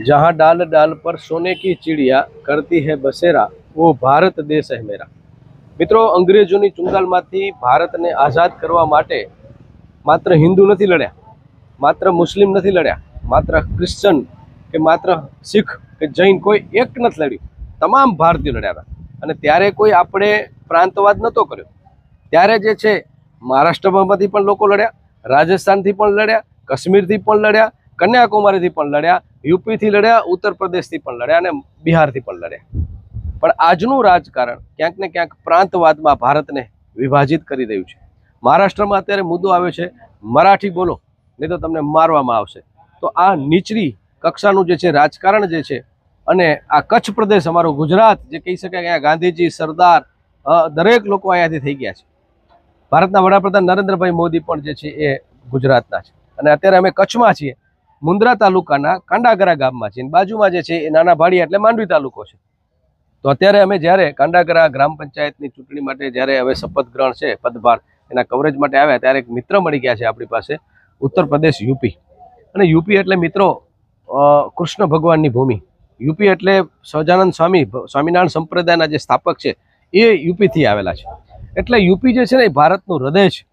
जहाँ डाल डाल पर सोने की चिड़िया करती है बसेरा वो ભારત દેશ હે મેરા મિત્રો અંગ્રેજોની ચુંગાલમાંથી ભારતને આઝાદ કરવા માટે માત્ર હિન્દુ નથી લડ્યા માત્ર મુસ્લિમ નથી લડ્યા માત્ર ક્રિશ્ચન કે માત્ર શીખ કે જૈન કોઈ એક નથી લડ્યું તમામ ભારતીયો લડ્યા હતા અને ત્યારે કોઈ આપણે પ્રાંતવાદ નહોતો કર્યો ત્યારે જે છે મહારાષ્ટ્રમાંથી પણ લોકો લડ્યા રાજસ્થાનથી પણ લડ્યા કાશ્મીરથી પણ લડ્યા કન્યાકુમારીથી પણ લડ્યા, યુપીથી લડ્યા ઉત્તર પ્રદેશથી પણ લડ્યા અને બિહારથી પણ લડ્યા. પણ આજનું રાજકારણ ક્યાંક ને ક્યાંક પ્રાંતવાદમાં ભારતને વિભાજિત કરી રહ્યું છે. મહારાષ્ટ્રમાં અત્યારે મુદ્દો આવ્યો છે, મરાઠી બોલો, નહીં તો તમને મારવામાં આવશે. તો આ નીચરી કક્ષાનું જે છે રાજકારણ જે છે અને આ કચ્છ પ્રદેશ, અમારો ગુજરાત, જે કહી શકાય કે ગાંધીજી, સરદાર દરેક લોકો અહીંયાથી થઈ ગયા છે. ભારતના વડાપ્રધાન નરેન્દ્રભાઈ મોદી પણ જે છે એ ગુજરાતના છે. અને અત્યારે અમે કચ્છમાં છીએ. મુન્દ્રા તાલુકાના કાંડાગરા ગામમાં છે. બાજુમાં જે છે એ નાના ભાડિયા એટલે માંડવી તાલુકો છે. તો અત્યારે અમે જ્યારે કાંડાગરા ગ્રામ પંચાયતની ચૂંટણી માટે જ્યારે હવે શપથ ગ્રહણ છે, પદભાર એના કવરેજ માટે આવ્યા, ત્યારે એક મિત્ર મળી ગયા છે આપણી પાસે, ઉત્તર પ્રદેશ યુપી. અને યુપી એટલે મિત્રો કૃષ્ણ ભગવાનની ભૂમિ. યુપી એટલે સહજાનંદ સ્વામી સ્વામિનારાયણ સંપ્રદાયના જે સ્થાપક છે, એ યુપીથી આવેલા છે. એટલે યુપી જે છે ને એ ભારતનું હૃદય છે.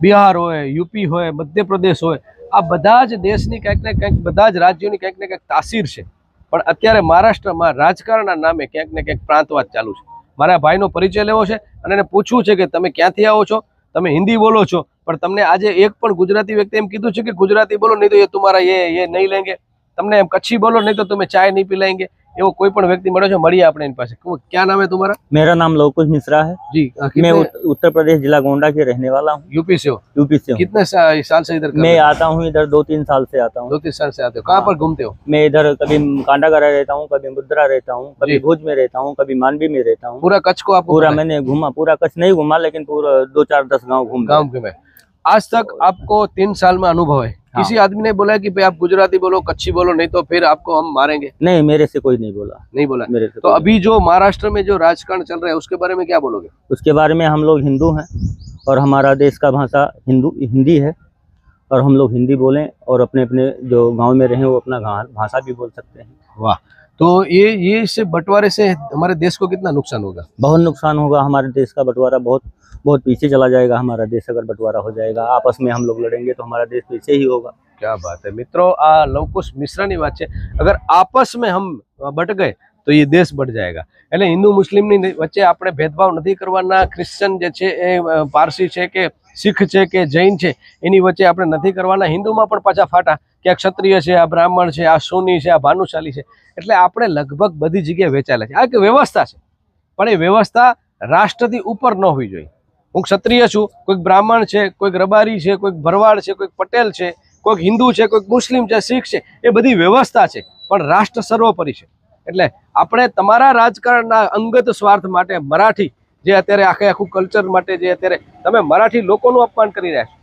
બિહાર હોય, યુપી હોય, મધ્યપ્રદેશ હોય આ બધા જ દેશની કંઈક ને કંઈક, બધા જ રાજ્યોની કંઈક ને કંઈક તાસીર છે. પણ અત્યારે મહારાષ્ટ્રમાં રાજકારણના નામે ક્યાંક ને ક્યાંક પ્રાંતવાદ ચાલુ છે. મારા ભાઈનો પરિચય લેવો છે અને એને પૂછવું છે કે તમે ક્યાંથી આવો છો? તમે હિન્દી બોલો છો. પણ તમને આજે એક પણ ગુજરાતી વ્યક્તિ એમ કીધું છે કે ગુજરાતી બોલો, નહીં તો એ તમારા એ એ નહીં લેંગે. તમને એમ કચ્છી બોલો, નહીં તો તમે ચાય નહીં પી પીલાંગે. એવો કોઈ પણ વ્યક્તિ મળ્યો છે મળીએ આપણે એની પાસે શું- क्या नाम है तुम्हारा मेरा नाम लवकुश मिश्रा है जी मैं कितने उत, उत्तर प्रदेश जिला गोंडा के रहने वाला हूँ यूपी से हो यूपी से हूँ कितने सा- साल से इधर कर रहे मैं हो? आता हूँ इधर दो तीन साल से आता हूँ दो तीन साल से आते हो कहाँ पर घूमते हो मैं इधर कभी कांडागरा रहता हूँ कभी मुद्रा रहता हूँ जी। कभी भुज में रहता हूँ कभी मांडवी में रहता हूँ पूरा कच्छ को आपको पूरा पता है? मैंने घूमा पूरा कच्छ नहीं घूमा लेकिन पूरा दो चार दस गांव घूम गांव के में आज तक आपको तीन साल में अनुभव है। हाँ। किसी आदमी ने बोला कि भाई आप गुजराती बोलो कच्ची बोलो नहीं तो फिर आपको हम मारेंगे। नहीं मेरे से कोई नहीं बोला। नहीं बोला। मेरे से तो अभी जो महाराष्ट्र में जो राजकारण चल रहा है उसके बारे में क्या बोलोगे? उसके बारे में हम लोग हिंदू हैं और हमारा देश का भाषा हिंदू हिंदी है और हम लोग हिंदी बोलें और अपने अपने जो गाँव में रहें वो अपना भाषा भी बोल सकते हैं। वाह। तो ये ये इससे बंटवारे से हमारे देश को कितना नुकसान होगा बहुत नुकसान होगा हमारे देश का बंटवारा बहुत बहुत पीछे चला जाएगा हमारा देश अगर बंटवारा हो जाएगा आपस में हम लोग लड़ेंगे तो हमारा देश पीछे ही होगा क्या बात है मित्रों आ લવકુશ મિશ્રાની વાત છે અગર આપસ મેં હમ બટ ગયે તો એ દેશ બટ જાયગા એટલે હિન્દુ મુસ્લિમની વચ્ચે આપણે ભેદભાવ નથી કરવાના ક્રિશ્ચન જે છે એ પારસી છે કે શીખ છે કે જૈન છે એની વચ્ચે આપણે નથી કરવાના હિન્દુમાં પણ પાછા ફાટા કે આ ક્ષત્રિય છે, આ બ્રાહ્મણ છે, આ સોની છે, આ ભાનુશાલી છે. એટલે આપણે લગભગ બધી જગ્યાએ વેચાયેલા છે. આ એક વ્યવસ્થા છે. પણ એ વ્યવસ્થા રાષ્ટ્રથી ઉપર ન હોવી જોઈએ. હું ક્ષત્રિય છું, કોઈક બ્રાહ્મણ છે, કોઈક રબારી છે, કોઈક ભરવાડ છે, કોઈક પટેલ છે, કોઈક હિન્દુ છે, કોઈક મુસ્લિમ છે, શીખ છે, એ બધી વ્યવસ્થા છે. પણ રાષ્ટ્ર સર્વોપરી છે. એટલે આપણે તમારા રાજકારણના અંગત સ્વાર્થ માટે મરાઠી, જે અત્યારે આખે આખું કલ્ચર માટે જે અત્યારે તમે મરાઠી લોકોનું અપમાન કરી રહ્યા છો.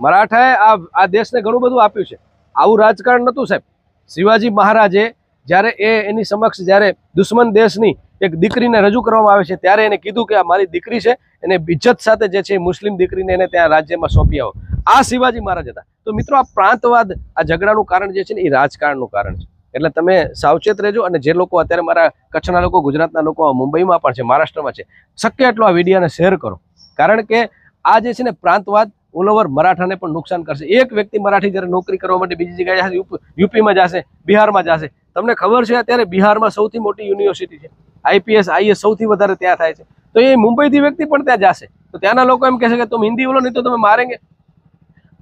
મરાઠાએ આ આ દેશને ઘણું બધું આપ્યું છે. આવું રાજકારણ નહોતું સાહેબ. શિવાજી મહારાજે જ્યારે એ એની સમક્ષ જ્યારે દુશ્મન દેશની એક દીકરીને રજૂ કરવામાં આવે છે, ત્યારે એને કીધું કે આ મારી દીકરી છે, એને ઇજ્જત સાથે જે છે મુસ્લિમ દીકરીને એને ત્યાં રાજ્યમાં સોંપી આવો. આ શિવાજી મહારાજ હતા. તો મિત્રો, આ પ્રાંતવાદ, આ ઝઘડાનું કારણ જે છે ને, એ રાજકારણનું કારણ છે. એટલે તમે સાવચેત રહેજો અને જે લોકો અત્યારે મારા કચ્છના લોકો, ગુજરાતના લોકો મુંબઈમાં પણ છે, મહારાષ્ટ્રમાં છે, શક્ય એટલો આ વિડીયોને શેર કરો. કારણ કે આ જે છે ને પ્રાંતવાદ ઓલ ઓવર મરાઠાને પણ નુકસાન કરશે. એક વ્યક્તિ મરાઠી જ્યારે નોકરી કરવા માટે બીજી જગ્યાએ જશે યુપીમાં જશે, બિહારમાં જશે. તમને ખબર છે અત્યારે બિહારમાં સૌથી મોટી યુનિવર્સિટી છે. આઈપીએસ, આઈએસ સૌથી વધારે ત્યાં થાય છે. તો એ મુંબઈથી વ્યક્તિ પણ ત્યાં જશે. તો ત્યાંના લોકો એમ કહેશે કે તમે હિન્દી બોલો, નહીં તો તમે મારેંગે.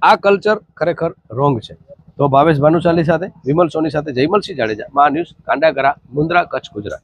આ કલ્ચર ખરેખર રોંગ છે. તો ભાવેશ ભાનુશાલી સાથે વિમલ સોની સાથે જયમલસિંહ જાડેજા મા ન્યૂઝ કાંડાગરા, મુન્દ્રા, કચ્છ, ગુજરાત.